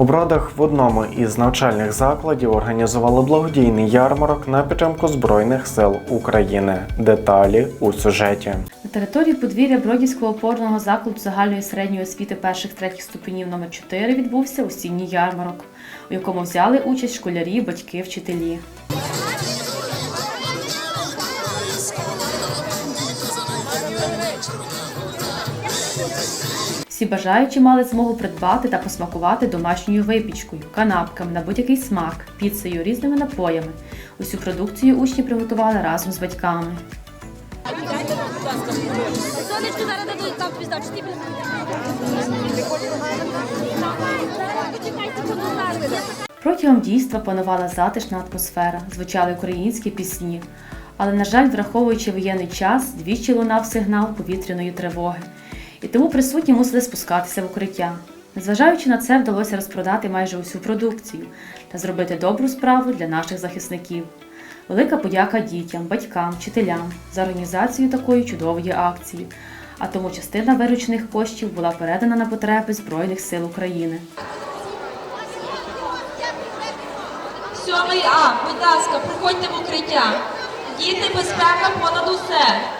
У Бродах в одному із навчальних закладів організували благодійний ярмарок на підтримку Збройних сил України. Деталі у сюжеті. На території подвір'я Бродівського опорного закладу загальної середньої освіти перших третіх ступенів номер 4 відбувся осінній ярмарок, у якому взяли участь школярі, батьки, вчителі. Всі бажаючі мали змогу придбати та посмакувати домашньою випічкою, канапками на будь-який смак, піцею, різними напоями. Усю продукцію учні приготували разом з батьками. Зараз дадуть там пізда, чи. Протягом дійства панувала затишна атмосфера, звучали українські пісні. Але, на жаль, враховуючи воєнний час, двічі лунав сигнал повітряної тривоги, тому присутні мусили спускатися в укриття. Незважаючи на це, вдалося розпродати майже усю продукцію та зробити добру справу для наших захисників. Велика подяка дітям, батькам, вчителям за організацію такої чудової акції. А тому частина виручених коштів була передана на потреби Збройних сил України. Сьомий А, будь ласка, проходьте в укриття. Діти, безпека понад усе.